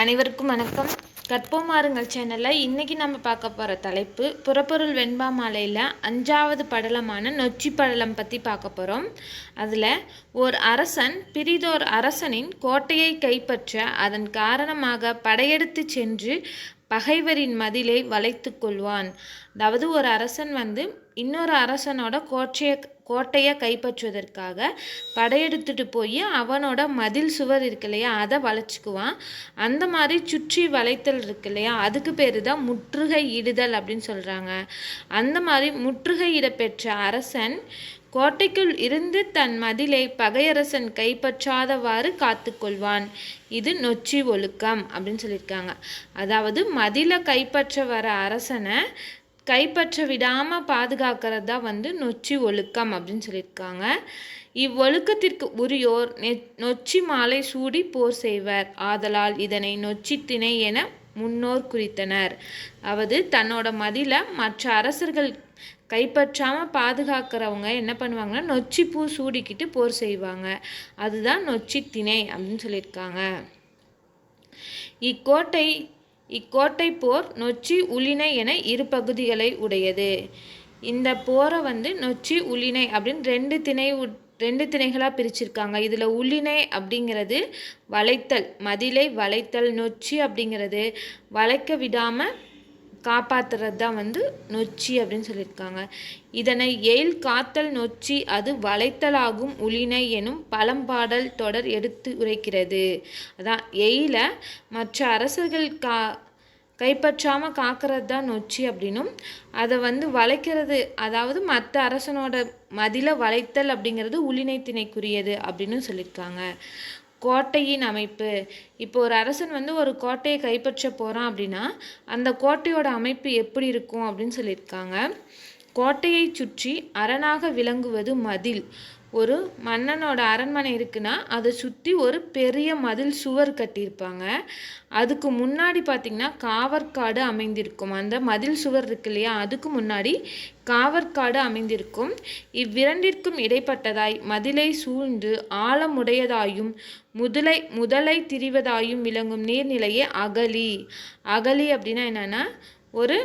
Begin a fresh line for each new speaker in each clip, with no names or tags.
அனைவருக்கும் வணக்கம். கற்போமாறுங்கள் சேனலில் இன்றைக்கி நம்ம பார்க்க போகிற தலைப்பு புறப்பொருள் வெண்பா மாலையில் அஞ்சாவது படலமான நொச்சி படலம் பற்றி பார்க்க போகிறோம் அதில் ஓர் அரசன் பிரிதோர் அரசனின் கோட்டையை கைப்பற்ற அதன் காரணமாக படையெடுத்து சென்று பகைவரின் மதிலை வளைத்து கொள்வான். அதாவது ஒரு அரசன் வந்து இன்னொரு அரசனோட கோட்டையை கோட்டையை கைப்பற்றுவதற்காக படையெடுத்துட்டு போய் அவனோட மதில் சுவர் இருக்கு இல்லையா அதை வளைச்சிக்குவான் அந்த மாதிரி சுற்றி வளைத்தல் இருக்கு இல்லையா அதுக்கு பேர் தான் முற்றுகை இடுதல் அப்படின்னு சொல்கிறாங்க அந்த மாதிரி முற்றுகை பெற்ற அரசன் கோட்டைக்குள் இருந்து தன் மதிலை பகையரசன் கைப்பற்றாதவாறு காத்துக்கொள்வான். இது நொச்சி ஒழுக்கம் அப்படின்னு சொல்லியிருக்காங்க. அதாவது மதிலை கைப்பற்ற வர அரசனை கைப்பற்ற விடாமல் பாதுகாக்கிறது தான் வந்து நொச்சி ஒழுக்கம் அப்படின்னு சொல்லியிருக்காங்க. இவ்வொழுக்கத்திற்கு உரியோர் நெ நொச்சி மாலை சூடி போர் செய்வர். ஆதலால் இதனை நொச்சி திணை என முன்னோர் குறித்தனர். அதாவது தன்னோட மதிலை மற்ற அரசர்கள் கைப்பற்றாமல் பாதுகாக்கிறவங்க என்ன பண்ணுவாங்கன்னா நொச்சி பூ சூடிக்கிட்டு போர் செய்வாங்க. அதுதான் நொச்சி திணை அப்படின்னு சொல்லியிருக்காங்க. இக்கோட்டை இக்கோட்டை போர் நொச்சி உளினை என இரு பகுதிகளை உடையது. இந்த போரை வந்து நொச்சி உளினை அப்படின்னு ரெண்டு திணை ரெண்டு திணைகளாக பிரிச்சிருக்காங்க. இதில் உள்ளினை அப்படிங்கிறது வளைத்தல் மதிலை வளைத்தல் நொச்சி அப்படிங்கிறது. வளைக்க விடாமல் காப்பாற்றுறது தான் வந்து நொச்சி அப்படின்னு சொல்லியிருக்காங்க. இதனை எயில் காத்தல் நொச்சி அது வளைத்தலாகும் உளினை எனும் பழம்பாடல் தொடர் எடுத்து உரைக்கிறது. அதான் எயில மற்ற அரசர்கள் கா கைப்பற்றாமல் காக்கிறது தான் நொச்சி அப்படின்னும் அதை வந்து வளைக்கிறது அதாவது மற்ற அரசனோட மதில வளைத்தல் அப்படிங்கிறது உளினை திணைக்குரியது அப்படின்னு சொல்லியிருக்காங்க. கோட்டையின் அமைப்பு. இப்போ ஒரு அரசன் வந்து ஒரு கோட்டையை கைப்பற்ற போகிறான் அப்படின்னா அந்த கோட்டையோட அமைப்பு எப்படி இருக்கும் அப்படின்னு சொல்லியிருக்காங்க. கோட்டையை சுற்றி அரணாக விளங்குவது மதில். ஒரு மன்னனோட அரண்மனை இருக்குன்னா அதை சுற்றி ஒரு பெரிய மதில் சுவர் கட்டியிருப்பாங்க. அதுக்கு முன்னாடி பார்த்திங்கன்னா காவற்காடு அமைந்திருக்கும். அந்த மதில் சுவர் இருக்கு இல்லையா அதுக்கு முன்னாடி காவற்காடு அமைந்திருக்கும். இவ்விரண்டிற்கும் இடைப்பட்டதாய் மதிலை சூழ்ந்து ஆழமுடையதாயும் முதலை முதலை திரிவதாயும் விளங்கும் நீர்நிலையே அகலி. அகலி அப்படின்னா என்னென்னா ஒரு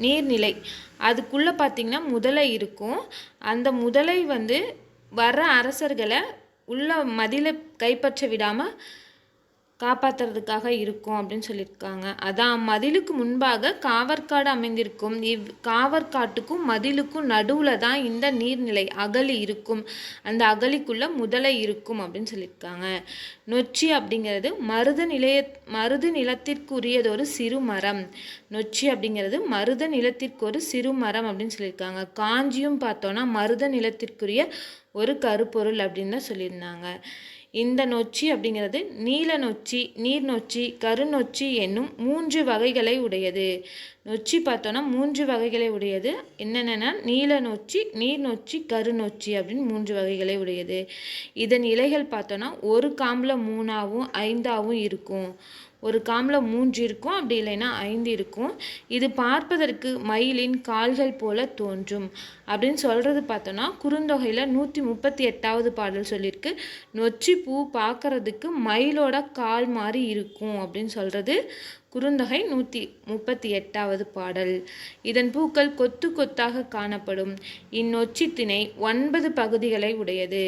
நீர்நிலை. அதுக்குள்ளே பார்த்திங்கன்னா முதலை இருக்கும். அந்த முதலை வந்து வர அரசர்களை உள்ள மதிலை கைப்பற்ற விடாமல் காப்பாற்றுறதுக்காக இருக்கும் அப்படின்னு சொல்லியிருக்காங்க. அதான் மதிலுக்கு முன்பாக காவற்காடு அமைந்திருக்கும். இவ் காவற்காட்டுக்கும் மதிலுக்கும் நடுவில் தான் இந்த நீர்நிலை அகலி இருக்கும். அந்த அகலிக்குள்ளே முதலை இருக்கும் அப்படின்னு சொல்லியிருக்காங்க. நொச்சி அப்படிங்கிறது மருத நிலைய மருது ஒரு சிறு மரம் நொச்சி அப்படிங்கிறது மருத நிலத்திற்கு ஒரு சிறு மரம் அப்படின்னு சொல்லியிருக்காங்க. காஞ்சியும் பார்த்தோன்னா மருத நிலத்திற்குரிய ஒரு கருப்பொருள் அப்படின்னு தான் சொல்லியிருந்தாங்க. இந்த நொச்சி அப்படிங்கிறது நீல நொச்சி நீர் நொச்சி கருநொச்சி என்னும் மூன்று வகைகளை உடையது. நொச்சி பார்த்தோன்னா மூன்று வகைகளை உடையது. என்னென்னா நீல நொச்சி நீர் நொச்சி கருநொச்சி அப்படின்னு மூன்று வகைகளை உடையது. இதன் இலைகள் பார்த்தோன்னா ஒரு காம்பில் மூணாவும் ஐந்தாவும் இருக்கும். ஒரு காம்பில் மூன்று இருக்கும் அப்படி இல்லைன்னா ஐந்து இருக்கும். இது பார்ப்பதற்கு மயிலின் கால்கள் போல தோன்றும். அப்படின்னு சொல்கிறது பார்த்தோன்னா குறுந்தொகையில் நூற்றி முப்பத்தி எட்டாவது பாடல் சொல்லியிருக்கு. நொச்சி பூ பார்க்கறதுக்கு மயிலோட கால் மாதிரி இருக்கும் அப்படின்னு சொல்கிறது குறுந்தொகை நூற்றி முப்பத்தி எட்டாவது பாடல். இதன் பூக்கள் கொத்து கொத்தாக காணப்படும். இந்நொச்சி திணை ஒன்பது பகுதிகளை உடையது.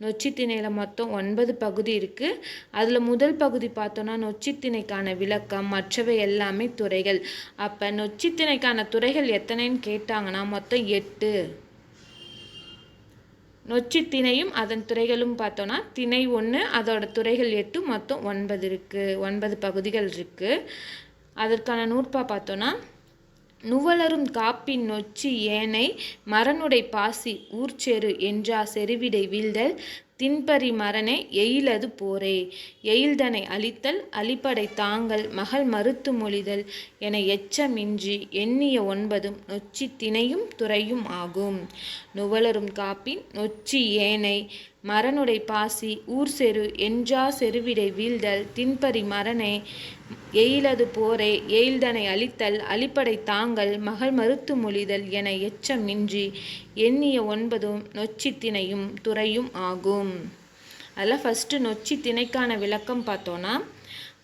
நொச்சி திணையில் மொத்தம் ஒன்பது பகுதி இருக்குது அதில் முதல் பகுதி பார்த்தோன்னா நொச்சித்திணைக்கான விளக்கம் மற்றவை எல்லாமே துறைகள். அப்போ நொச்சி திணைக்கான துறைகள் எத்தனைன்னு கேட்டாங்கன்னா மொத்தம் எட்டு. நொச்சி திணையும் அதன் துறைகளும் பார்த்தோன்னா திணை ஒன்று அதோட துறைகள் எட்டு மொத்தம் ஒன்பது இருக்குது ஒன்பது பகுதிகள் இருக்குது அதற்கான நூற்பா பார்த்தோன்னா நுவலரும் காப்பின் நொச்சி ஏனை மரனுடை பாசி ஊர்ச்செரு என்றா செருவிடை வீழ்தல் தின்பறி மரனே எயிலது போரே. எயில்தனை அழித்தல் அழிப்படை தாங்கள் மகள் மறுத்து மொழிதல் என எச்சமின்றி எண்ணிய ஒன்பதும் நொச்சி திணையும் துறையும் ஆகும். நுவலரும் காப்பின் நொச்சி ஏனை மரனுடை பாசி ஊர் செரு என்றா செருவிடை வீழ்தல் தின்பறி மரணே எயிலது போரே எயில்தனை அழித்தல் அழிப்படை தாங்கள் மகள் மறுத்து மொழிதல் என எச்சமின்றி எண்ணிய ஒன்பதும் நொச்சி திணையும் துறையும் ஆகும். அதில் ஃபஸ்ட்டு நொச்சி திணைக்கான விளக்கம் பார்த்தோன்னா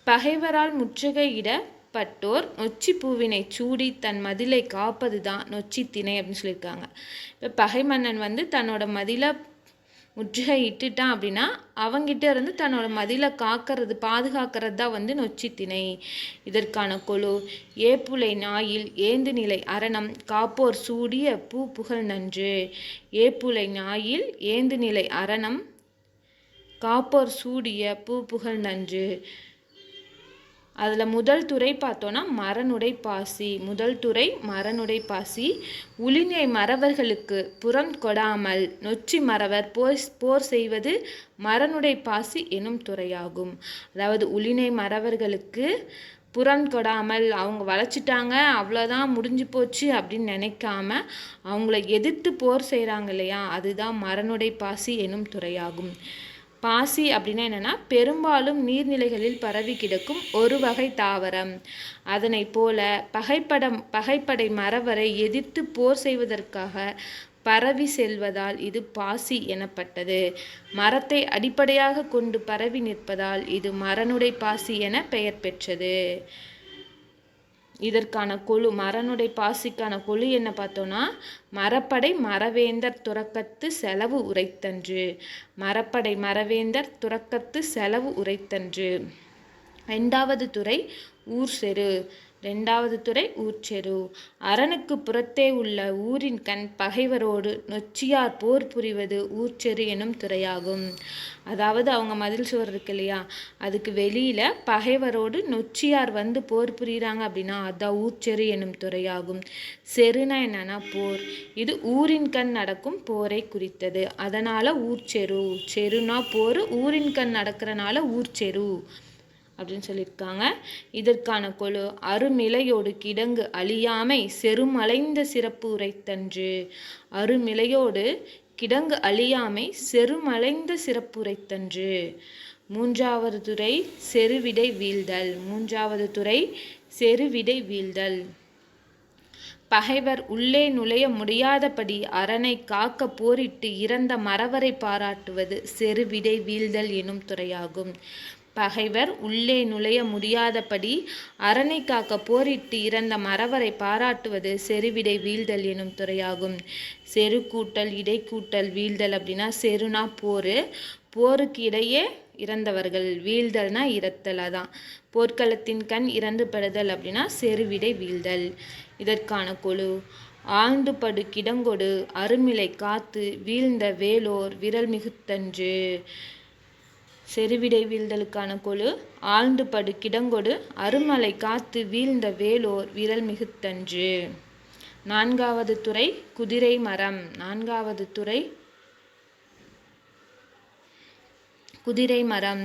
பகைவரால் முற்றுகையிடப்பட்டோர் நொச்சி பூவினை சூடி தன் மதிலை காப்பது தான் நொச்சி திணை அப்படின்னு சொல்லியிருக்காங்க. இப்போ பகை மன்னன் வந்து தன்னோட மதிலை முற்றுகையிட்டுட்டான் அப்படின்னா அவங்கிட்ட இருந்து தன்னோட மதிலை காக்கிறது பாதுகாக்கிறது தான் வந்து நொச்சி திணை இதற்கான கொழு ஏப்புலை நாயில் ஏந்து நிலை அரணம் காப்போர் சூடிய பூ புகழ் நன்று. ஏப்புலை நாயில் ஏந்து நிலை அரணம் காப்போர் சூடிய பூ புகழ் நன்று. அதில் முதல் துறை பார்த்தோன்னா மரனுடை பாசி முதல் துறை மரனுடை பாசி உளிஞை மறவர்களுக்கு புறம் கொடாமல் நொச்சி மறவர் போர் போர் செய்வது மரனுடை பாசி எனும் துறையாகும். அதாவது உளிணை மறவர்களுக்கு புறம் கொடாமல் அவங்க வளைச்சிட்டாங்க அவ்வளோதான் முடிஞ்சு போச்சு அப்படின்னு நினைக்காம அவங்கள எதிர்த்து போர் செய்கிறாங்க இல்லையா? அதுதான் மரனுடை பாசி எனும் துறையாகும். பாசி அப்படின்னா என்னென்னா பெரும்பாலும் நீர்நிலைகளில் பரவி கிடக்கும் ஒரு வகை தாவரம். அதனை போல பகைப்படம் பகைப்படை மறவரை எதிர்த்து போர் செய்வதற்காக பரவி செல்வதால் இது பாசி எனப்பட்டது. மரத்தை அடிப்படையாக கொண்டு பரவி நிற்பதால் இது மரனுடை பாசி என பெயர் பெற்றது. இதற்கான கொழு மரனுடைய பாசிக்கான கொழு என்ன பார்த்தோன்னா மரப்படை மரவேந்தர் துறக்கத்து செலவு உரைத்தன்று. மரப்படை மரவேந்தர் துறக்கத்து செலவு உரைத்தன்று. ரெண்டாவது துறை ஊர் செரு. ரெண்டாவது துறை ஊர்ச்செரு. அரணுக்கு புறத்தே உள்ள ஊரின் கண் பகைவரோடு நொச்சியார் போர் புரிவது ஊர்ச்செரு எனும் துறையாகும். அதாவது அவங்க மதில் சுவர் இருக்கு இல்லையா? அதுக்கு வெளியில பகைவரோடு நொச்சியார் வந்து போர் புரியுறாங்க அப்படின்னா அதான் ஊர்ச்செரு எனும் துறையாகும். செருனா என்னன்னா போர். இது ஊரின் கண் நடக்கும் போரை குறித்தது. அதனால ஊர்ச்செரு. செருனா போர் ஊரின் கண் நடக்கிறனால ஊர்ச்செரு. அப்படின்னு சொல்லியிருக்காங்க. இதற்கான கொழு அருமிலையோடு கிடங்கு அழியாமை செருமலைந்த சிறப்பு உரைத்தன்று. அருமிலையோடு கிடங்கு அழியாமை செருமலைந்த சிறப்பு உரைத்தன்று. மூன்றாவது துறை செருவிடை வீழ்தல். மூன்றாவது துறை செருவிடை வீழ்தல். பகைவர் உள்ளே நுழைய முடியாதபடி அரணை காக்க போரிட்டு இறந்த மறவரை பாராட்டுவது செருவிடை வீழ்தல் எனும் துறையாகும். பகைவர் உள்ளே நுழைய முடியாதபடி அரணை காக்க போரிட்டு இறந்த மறவரை பாராட்டுவது செருவிடை வீழ்தல் எனும் துறையாகும். செரு கூட்டல் இடைக்கூட்டல் வீழ்தல் அப்படின்னா செருனா போர். போருக்கு இடையே இறந்தவர்கள். வீழ்தல்னா இறத்தல் அதான். போர்க்களத்தின் கண் இறந்து படுதல் அப்படின்னா செருவிடை வீழ்தல். இதற்கான குழு. ஆழ்ந்து படு கிடங்கொடு. அருமிலை காத்து வீழ்ந்த வேலோர் விரல் மிகுத்தன்று. செருவிடை வீழ்தலுக்கான கொழு ஆழ்ந்து படு கிடங்கொடு அருமலை காத்து வீழ்ந்த வேலோர் விரல் மிகுத்தன்று. நான்காவது துறை குதிரை மரம். நான்காவது துறை குதிரை மரம்.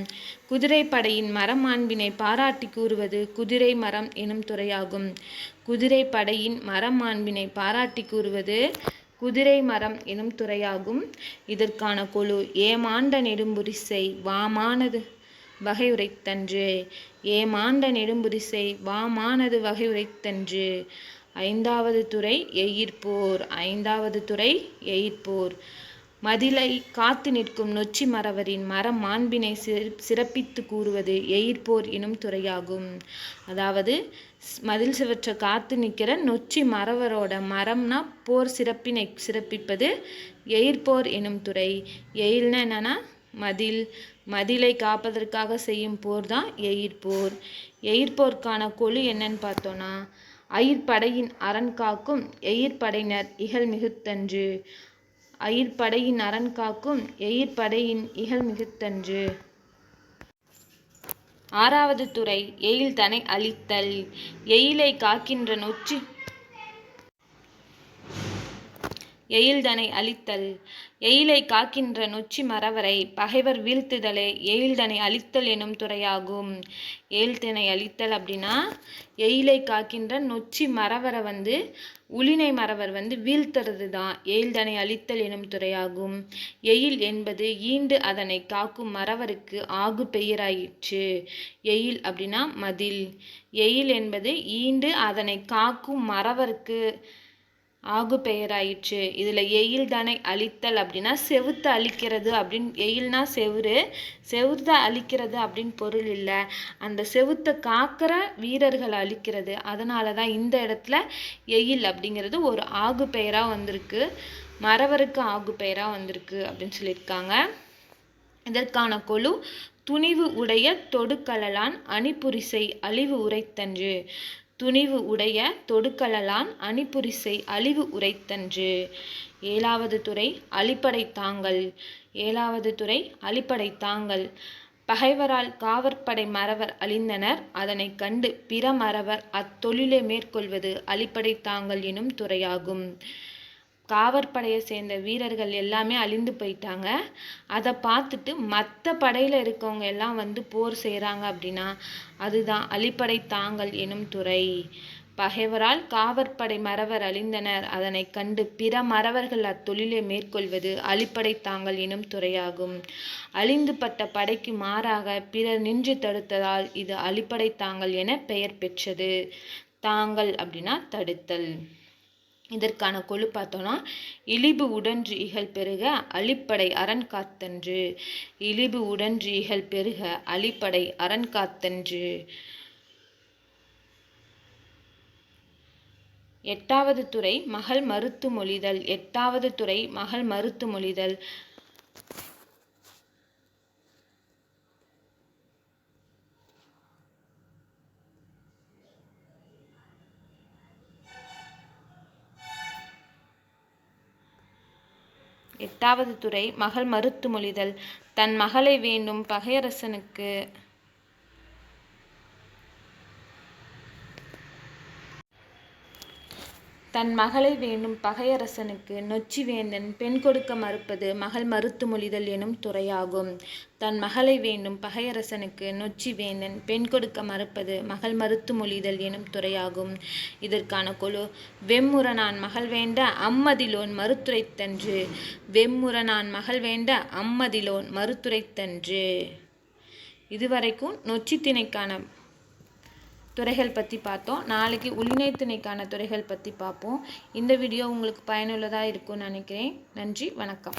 குதிரை படையின் மரம் மாண்பினை பாராட்டி கூறுவது குதிரை மரம் எனும் துறையாகும். குதிரை படையின் மரம் மாண்பினை பாராட்டி கூறுவது குதிரை மரம் எனும் துறையாகும். இதற்கான குழு ஏமாண்ட நெடும்புரிசை வாமானது வகையுரைத்தன்று. ஏமாண்ட நெடும்புரிசை வாமானது வகையுரைத்தன்று. ஐந்தாவது துறை எயிர்போர் ஐந்தாவது துறை எயிர்போர் மதிலை காத்து நிற்கும் நொச்சி மறவரின் மரம் மாண்பினை சிறப்பித்து கூறுவது எயிர்போர் எனும் துறையாகும். அதாவது மதில் சுவற்றை காத்து நிற்கிற நொச்சி மறவரோட மரம்னா போர் சிறப்பினை சிறப்பிப்பது எயிர்போர் எனும் துறை. எயில்னா என்னன்னா மதில் மதிலை காப்பதற்காக செய்யும் போர் தான் எயிர்போர் எயிர்போர்க்கான கொழு என்னன்னு பார்த்தோன்னா அயிர்படையின் அரண் காக்கும் எயிர்படையினர் இகழ் மிகுத்தன்று. அயிர்படையின் அரண் காக்கும் எயிர்படையின் இகழ் மிகுத்தன்று. ஆறாவது துறை எயில் தனை அழித்தல். எயிலை காக்கின்ற நொச்சி எயில்தனை அழித்தல். எயிலை காக்கின்ற நொச்சி மறவரை பகைவர் வீழ்த்துதலே எயில்தனை அழித்தல் எனும் துறையாகும். எயில்தனை அழித்தல் அப்படின்னா எயிலை காக்கின்ற நொச்சி மறவரை வந்து உளினை மறவர் வந்து வீழ்த்துறது தான் எயில்தனை அழித்தல் எனும் துறையாகும். எயில் என்பது ஈண்டு அதனை காக்கும் மறவருக்கு ஆகு பெயராயிற்று. எயில் அப்படின்னா மதில். எயில் என்பது ஈண்டு அதனை காக்கும் மறவருக்கு ஆகு பெயராயிற்று இதில் எயில் தானே அழித்தல் அப்படின்னா செவுத்த அழிக்கிறது அப்படின்னு எயில்னா செவுரு செவுத்த அழிக்கிறது அப்படின்னு பொருள் இல்லை. அந்த செவுத்தை காக்கிற வீரர்களை அழிக்கிறது. அதனால தான் இந்த இடத்துல எயில் அப்படிங்கிறது ஒரு ஆகு பெயராக வந்திருக்கு. மறவருக்கு ஆகு பெயராக வந்திருக்கு அப்படின்னு சொல்லியிருக்காங்க. இதற்கான கொழு துணிவு உடைய தொடுக்கலலான் அணிபுரிசை அழிவு உரைத்தன்று. துணிவு உடைய தொடுக்கலலான் அணிபுரிசை அழிவு உரைத்தன்று. ஏழாவது துறை அழிப்படை தாங்கள் ஏழாவது துறை அழிப்படை தாங்கள் பகைவரால் காவற்படை மறவர் அழிந்தனர். அதனைக் கண்டு பிற மறவர் அத்தொழிலை மேற்கொள்வது அழிப்படை தாங்கள் எனும் துறையாகும். காவற்படையை சேர்ந்த வீரர்கள் எல்லாமே அழிந்து போயிட்டாங்க. அதை பார்த்துட்டு மற்ற படையில் இருக்கவங்க எல்லாம் வந்து போர் செய்கிறாங்க அப்படின்னா அதுதான் அழிப்படை தாங்கள் எனும் துறை. பகைவரால் காவற்படை மறவர் அழிந்தனர். அதனை கண்டு பிற மறவர்கள் அத்தொழிலை மேற்கொள்வது அழிப்படை தாங்கள் எனும் துறையாகும். அழிந்துபட்ட படைக்கு மாறாக பிறர் நின்று தடுத்ததால் இது அழிப்படை தாங்கள் என பெயர் பெற்றது. தாங்கள் அப்படின்னா தடுத்தல். இதற்கான கொழு பார்த்தோன்னா இழிபு உடன்று இகழ் பெருக அழிப்படை அரண் காத்தன்று. இழிபு உடன்று இகழ் பெருக அழிப்படை அரண் காத்தன்று. எட்டாவது துறை மகள் மறுத்து மொழிதல். எட்டாவது துறை மகள் மறுத்து மொழிதல். எட்டாவது துறை மகள் மறுத்து மொழிதல் தன் மகளை வேண்டும் பகையரசனுக்கு தன் மகளை வேண்டும் பகையரசனுக்கு நொச்சி வேந்தன் பெண் கொடுக்க மறுப்பது மகள் மறுத்து மொழிதல் எனும் துறையாகும். தன் மகளை வேண்டும் பகையரசனுக்கு நொச்சி வேந்தன் பெண் கொடுக்க மறுப்பது மகள் மறுத்து மொழிதல் எனும் துறையாகும். இதற்கான குழு வெம்முரணான் மகள் வேண்ட அம்மதிலோன் மறுத்துரைத்தன்று. வெம்முரணான் மகள் வேண்ட அம்மதிலோன் மறுத்துரைத்தன்று. இதுவரைக்கும் நொச்சி திணைக்கான துறைகள் பற்றி பார்த்தோம். நாளைக்கு உள்ளிணை திணைக்கான துறைகள் பற்றி பார்ப்போம். இந்த வீடியோ உங்களுக்கு பயனுள்ளதாக இருக்கும்னு நினைக்கிறேன். நன்றி வணக்கம்.